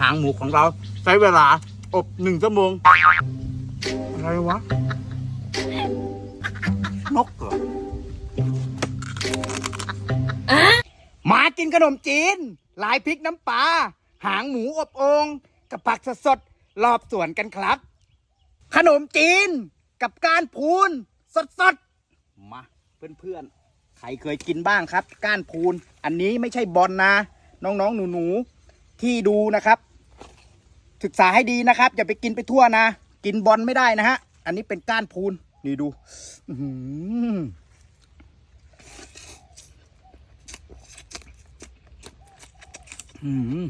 หางหมูของเรา ใช้เวลาอบหนึ่งชั่วโมง อะไรวะ นกเหรอมากินขนมจีนลายพริกน้ำปลาหางหมูอบโองกับผักสดๆรอบสวนกันครับ ขนมจีนกับก้านพูนสดๆมาเพื่อนๆใครเคยกินบ้างครับ ก้านพูน อันนี้ไม่ใช่บอลนะน้องๆหนูๆที่ดูนะครับ ศึกษาให้ดีนะครับ อย่าไปกินไปทั่วนะ กินบอลไม่ได้นะฮะ อันนี้เป็นก้านพูน นี่ดูอื้อหืออื้อหือ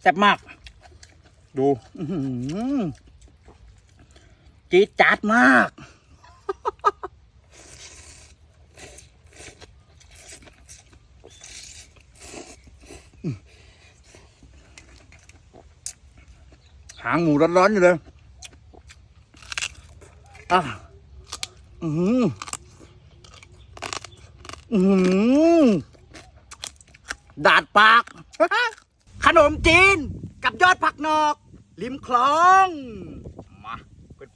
แซ่บมาก ดูจี๊ดจ๊าดมากางหมูร้อนๆอยู่เลยอะอือหืออือหือดาดปาก ขนมจีน กับยอดผักนอก ริมคลอง มา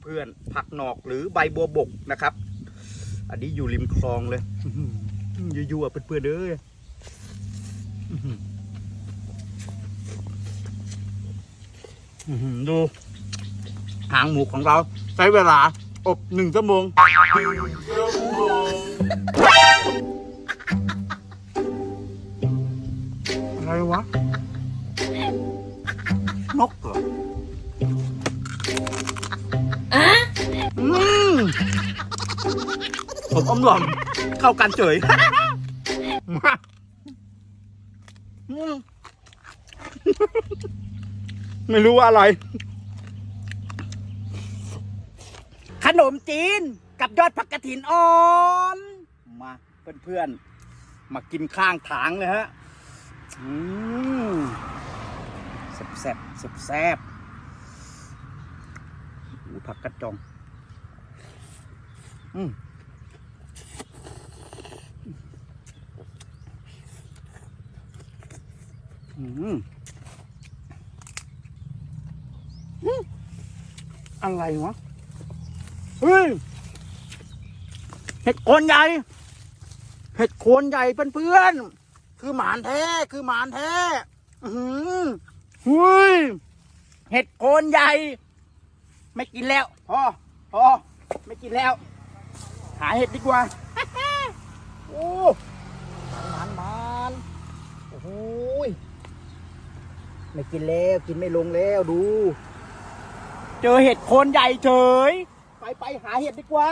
เพื่อนๆผักนอกหรือใบบัวบกนะครับ อันนี้อยู่ริมคลองเลยอื้อหือยั่วๆเพื่อนๆเด้ออื้อหืออื้อหือ ดูหางหมูของเรา ใช้เวลา อบหนึ่งชั่วโมงอะไรวะ นกเหรออืมผมอมหล่อมเข้ากันเฉยมาอืม ไม่รู้ว่าอะไร ขนมจีนกับยอดผักกระถินอ่อน มาเพื่อนๆ มากินข้างถางเลยฮะอืมแซ่บแซ่บแซ่บแซ่บผักกระจอง อืมอืม อะไรวะ เฮ้ย เห็ดโคนใหญ่ เห็ดโคนใหญ่เพื่อนๆ คือหมานแท้ คือหมานแท้ อือหือเฮ้ยเห็ดโคนใหญ่ ไม่กินแล้ว พอ พอ ไม่กินแล้ว หาเห็ดดีกว่า โอ้หมานหมานโอ้ยไม่กินแล้ว กินไม่ลงแล้วดู เจอเห็ดโคนใหญ่เฉย ไปไปหาเห็ดดีกว่า